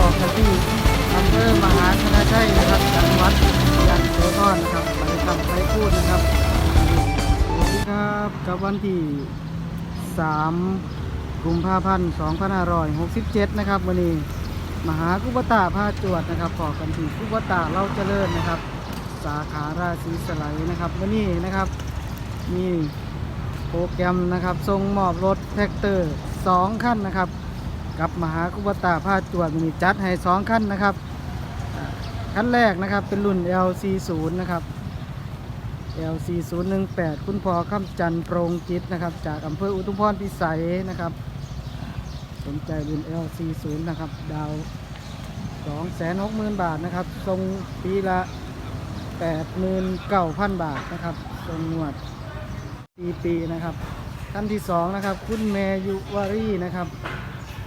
บอกกันที่อำเภอมหาชนะชัยนะครับจังหวัดยะโสธรนะครับไปทำไปพูดนะครับสวัสดีครับกับวันที่ 3 กุมภาพันธ์2567 นะครับวันนี้มหากุปตาพาจวดนะครับบอกกันที่กุปตาเล่าเจริญนะครับ สาขาราศีสไลนะครับวันนี้นะครับมีโปรแกรมนะครับทรงมอบรถแท็กเตอร์2คันนะครับ กับมหากุปตาพาจวดมีจัดให้2คันนะครับอ่าคันแรกนะครับเป็นรุ่น LC0 นะครับ LC018 คุณพ่อคำจันทร์โปรงจิตนะครับ จากอำเภออุทุมพรพิสัยนะครับ สนใจรุ่น LC0 นะครับ ดาว260,000 บาทนะครับ ทรงปีละ 89,000 บาทนะครับ ทรงงวดปีปีนะครับท่านที่สองนะครับ คุณเมยุวารีนะครับ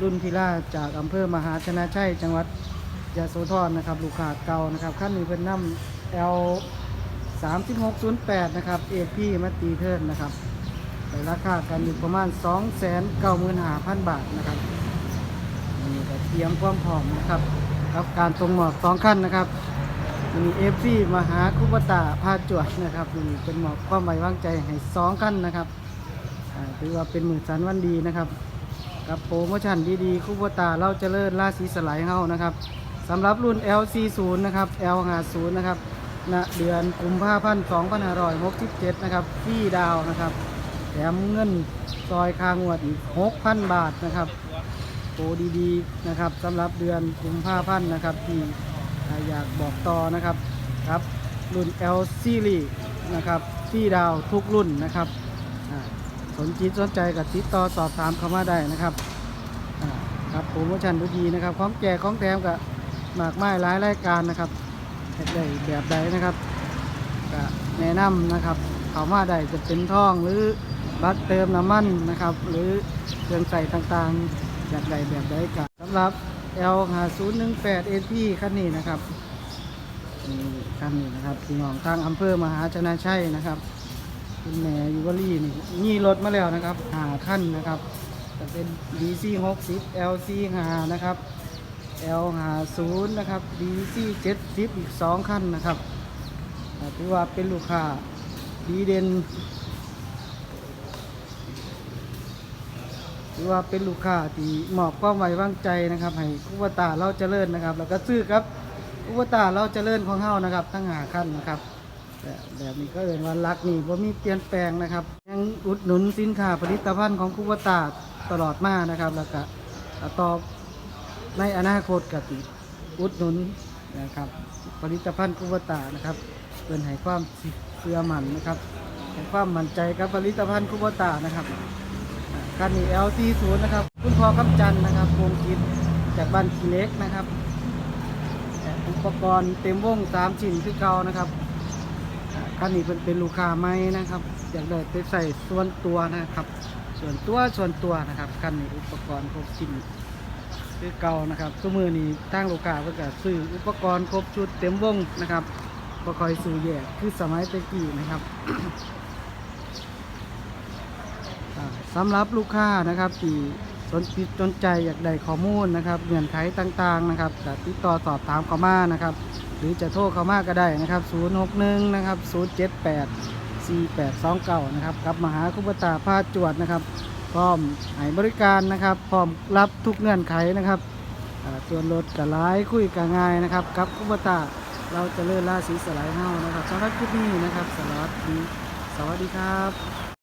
รุ่นพิล่าจากอำเภอมหาชนะชัยจังหวัดยะโสธรนะครับ ลูกค้าเก่านะครับขั้นนี้เป็นน้ำ L 3608 นะครับ AP มาตีเทิร์นนะครับในราคากันอยู่ประมาณ 295,000 บาทนะครับนี่ก็เตรียมความพร้อมนะครับกับการตรงหมอบสองขั้นนะครับมีเอฟซีมหาคุปตาพาจวดนะครับนี่เป็นหมอบความไว้วางใจให้สองขั้นนะครับถือว่าเป็นมือสันวันดีนะครับ กับโปรโมชั่นดีๆคุปตาเล่าเจริญราศีสไลด์เฮานะครับสำหรับรุ่น LC0 นะครับ L50 นะครับณเดือนกุมภาพันธ์2567นะครับที่ดาวนะครับแถมเงินซอยคางวดอีก 6,000 บาทนะครับโปรดีๆนะครับสำหรับเดือนกุมภาพันธ์นะครับที่อยากบอกต่อนะครับครับรุ่น L Series นะครับที่ดาวทุกรุ่นนะครับ สนจิตสนใจกับติดต่อสอบถามเข้ามาได้นะครับครับโปรโมชั่นดีนะครับของแจกของแถมกับมากมายหลายรายการนะครับได้แบบใดนะครับก็แนะนำนะครับเข้ามาได้จะเป็นท่องหรือบัตรเติมน้ำมันนะครับ หรือเครื่องใส่ต่างๆอยากได้แบบใดกันสำหรับ L 5 0 1 8 AP คันนี้นะครับคันนี้นะครับพี่น้องทางอำเภอมหาชนะชัยนะครับ คุณแม่ยูวารีนี่นี่รถมาแล้วนะครับหาขั้นนะครับจะเป็น DC 60 LC 5นะครับ L 5 0นะครับ DC 70 อีก 2 ขั้นนะครับถือว่าเป็นลูกค้าดีเด่นหรือว่าเป็นลูกค้าที่มอบความไว้วางใจนะครับให้คุปตาเราเจริญนะครับ แล้วก็ซื้อครับคุปตาเราเจริญของเฮานะครับ ทั้งหาขั้นนะครับ แบบนี้ก็เอ่นว่ารักนี่บ่มีเปลี่ยนแปลงนะครับ ยังอุดหนุนสินค้าผลิตภัณฑ์ของคุปตาตลอดมานะครับ แล้วก็ต่อในอนาคตก็ติอุดหนุนนะครับ ผลิตภัณฑ์คุปตานะครับเป็นให้ความเชื่อมั่นนะครับให้ความมั่นใจกับผลิตภัณฑ์คุปตานะครับคันนี้ LT0 นะครับ คุณพ่อคำจันนะครับวงกิจจากบ้านขีเล็กนะครับ อุปกรณ์เต็มวง3ชิ้นคือเก่านะครับ คันนี้เป็นเป็นลูกค้าไหมนะครับอยากได้ไปใส่ส่วนตัวนะครับ ส่วนตัวส่วนตัวนะครับคันนี้อุปกรณ์ครบชิ้นคือเก่านะครับทุกมือนี้ทางลูกค้าเพื่อก็ซื้ออุปกรณ์ครบชุดเต็มวงนะครับบ่คอยซื้อแยกคือสมัยตะกี้นะครับอ่าสำหรับลูกค้านะครับที่ สนจิตสนใจอยากได้ข้อมูลนะครับเงื่อนไขต่างๆนะครับจะติดต่อสอบถามเข้ามานะครับ หรือจะโทรเขามาก็ได้นะครับ 061 นะครับ 078 4829 นะครับกับมหาคุปตาพาจวดนะครับ พร้อมให้บริการนะครับ พร้อมรับทุกเงื่อนไขนะครับส่วนรถกับร้ายคุยกับง่ายนะครับกับคุปตาเราจะเลื่อนล่าสีสลายเฮานะครับสำหรับคลิปนี้นะครับสวัสดีสวัสดีครับ